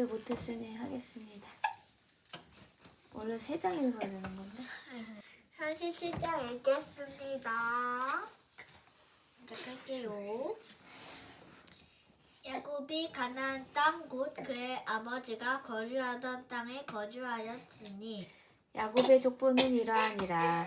못 했으니 하겠습니다. 원래 세 장 읽어야 되는 건데. 37장 읽겠습니다. 시작할게요. 야곱이 가나안 땅 곧 그의 아버지가 거주하던 땅에 거주하였으니 야곱의 족보는 이러하니라.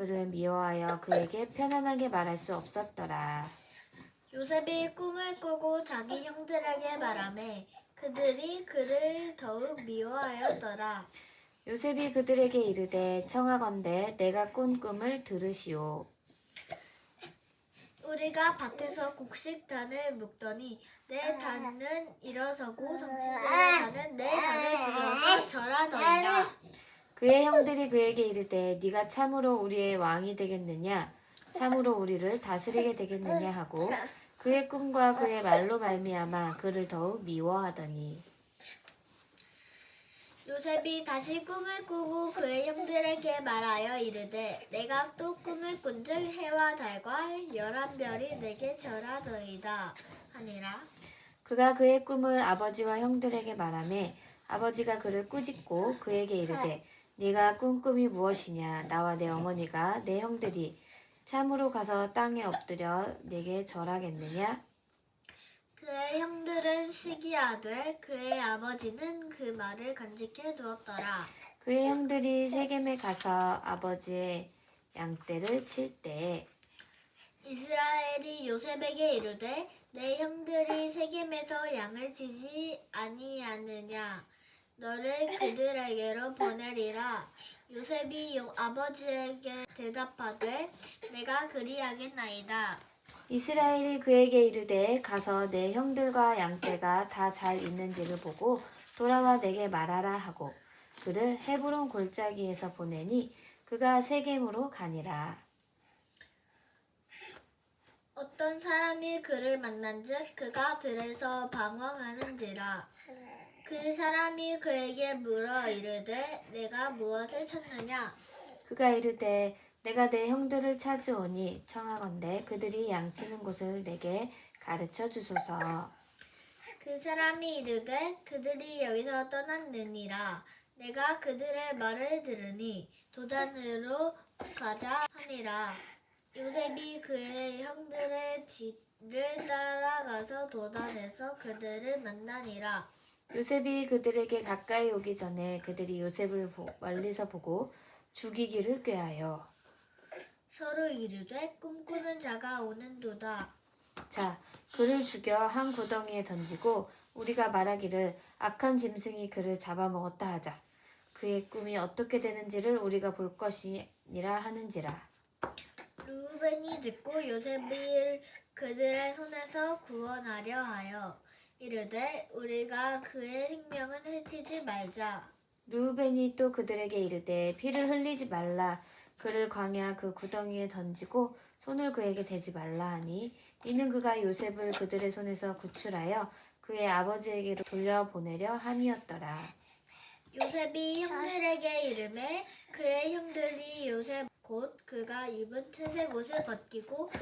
그를 미워하여 그에게 편안하게 말할 수 없었더라. 요셉이 꿈을 꾸고 자기 형들에게 말하매 그들이 그를 더욱 미워하였더라. 요셉이 그들에게 이르되 청하건대 내가 꾼 꿈을 들으시오. 우리가 밭에서 곡식 단을 묶더니 내 단은 일어서고 당신의 단은 내 단을 들어서 절하더이다. 그의 형들이 그에게 이르되 네가 참으로 우리의 왕이 되겠느냐? 참으로 우리를 다스리게 되겠느냐? 하고 그의 꿈과 그의 말로 말미암아 그를 더욱 미워하더니. 요셉이 다시 꿈을 꾸고 그의 형들에게 말하여 이르되 내가 또 꿈을 꾼 즉 해와 달과 열한 별이 내게 절하더이다 하니라. 그가 그의 꿈을 아버지와 형들에게 말하매 아버지가 그를 꾸짖고 그에게 이르되 네가 꾼 꿈이 무엇이냐? 나와 내 어머니가 내 형들이 참으로 가서 땅에 엎드려 네게 절하겠느냐? 그의 형들은 시기하되 그의 아버지는 그 말을 간직해 두었더라. 그의 형들이 세겜에 가서 아버지의 양떼를 칠때 이스라엘이 요셉에게 이르되 내 형들이 세겜에서 양을 치지 아니하느냐 너를 그들에게로 보내리라. 요셉이 요- 아버지에게 대답하되 내가 그리하겠나이다. 이스라엘이 그에게 이르되 가서 내 형들과 양떼가 다 잘 있는지를 보고 돌아와 내게 말하라 하고 그를 헤브론 골짜기에서 보내니 그가 세겜으로 가니라. 어떤 사람이 그를 만난즉 그가 들에서 방황하는지라 그 사람이 그에게 물어 이르되 내가 무엇을 찾느냐? 그가 이르되 내가 내 형들을 찾으오니 청하건대 그들이 양치는 곳을 내게 가르쳐 주소서. 그 사람이 이르되 그들이 여기서 떠났느니라. 내가 그들의 말을 들으니 도단으로 가자 하니라. 요셉이 그의 형들의 뒤를 따라가서 도단에서 그들을 만나니라 요셉이 그들에게 가까이 오기 전에 그들이 요셉을 보- 멀리서 보고 죽이기를 꾀하여 서로 이르되 꿈꾸는 자가 오는도다 자, 그를 죽여 한 구덩이에 던지고 우리가 말하기를 악한 짐승이 그를 잡아먹었다 하자. 그의 꿈이 어떻게 되는지를 우리가 볼 것이니라 하는지라. 루벤이 듣고 요셉을 그들의 손에서 구원하려 하여 이르되 우리가 그의 생명은 해치지 말자 루벤이 또 그들에게 이르되 피를 흘리지 말라. 그를 광야 그 구덩이에 던지고 손을 그에게 대지 말라 하니 이는 그가 요셉을 그들의 손에서 구출하여 그의 아버지에게로 돌려보내려 함이었더라. 요셉이 형들에게 이름에 그의 형들이 요셉 곧 그가 입은 채색 옷을 벗기고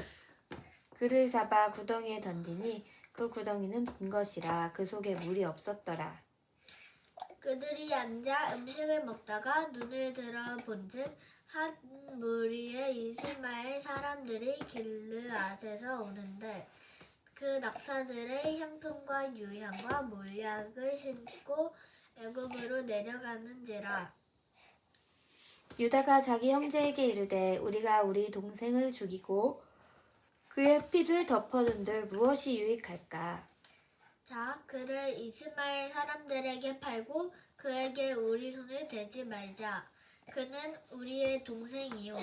그를 잡아 구덩이에 던지니 그 구덩이는 빈 것이라 그 속에 물이 없었더라. 그들이 앉아 음식을 먹다가 눈을 들어 본즉 한 무리의 이스마엘 사람들이 길르앗에서 오는데 그 낙타들의 향품과 유향과 몰약을 신고 애굽으로 내려가는지라 유다가 자기 형제에게 이르되 우리가 우리 동생을 죽이고 그의 피를 덮어둔들 무엇이 유익할까? 자 그를 이스마엘 사람들에게 팔고 그에게 우리 손을 대지 말자. 그는 우리의 동생이요.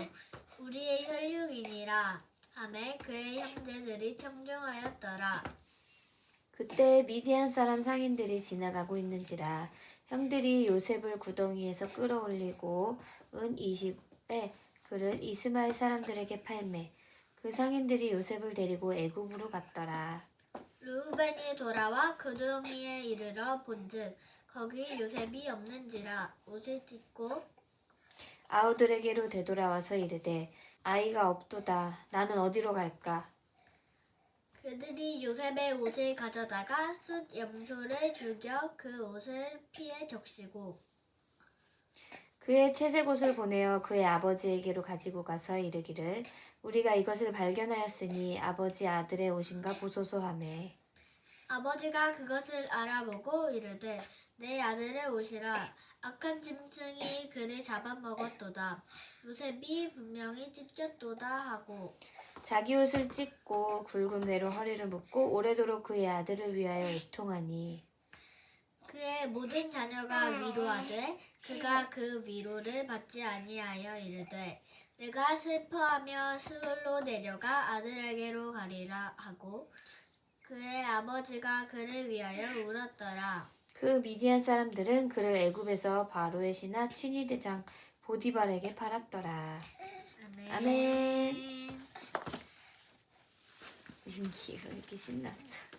우리의 혈육이니라. 하매 그의 형제들이 청종하였더라. 그때 미디안 사람 상인들이 지나가고 있는지라 형들이 요셉을 구덩이에서 끌어올리고 은 20에 그를 이스마엘 사람들에게 팔매 그 상인들이 요셉을 데리고 애굽으로 갔더라. 루벤이 돌아와 구덩이에 이르러 본즉 거기 요셉이 없는지라 옷을 찢고 아우들에게로 되돌아와서 이르되 아이가 없도다 나는 어디로 갈까 그들이 요셉의 옷을 가져다가 숫 염소를 죽여 그 옷을 피해 적시고 그의 채색 옷을 보내어 그의 아버지에게로 가지고 가서 이르기를 우리가 이것을 발견하였으니 아버지 아들의 옷인가 보소서 하매. 아버지가 그것을 알아보고 이르되 내 아들의 옷이라 악한 짐승이 그를 잡아먹었도다. 요셉이 분명히 찢겼도다 하고. 자기 옷을 찢고 굵은 배로 허리를 묶고 오래도록 그의 아들을 위하여 애통하니 모든 자녀가 위로하되 그가 그 위로를 받지 아니하여 이르되 내가 슬퍼하며 수울로 내려가 아들에게로 가리라 하고 그의 아버지가 그를 위하여 울었더라. 그 미디안 사람들은 그를 애굽에서 바로의 신하 취니 대장 보디발에게 팔았더라. 아멘. 아멘. 윤기가 이렇게 신났어.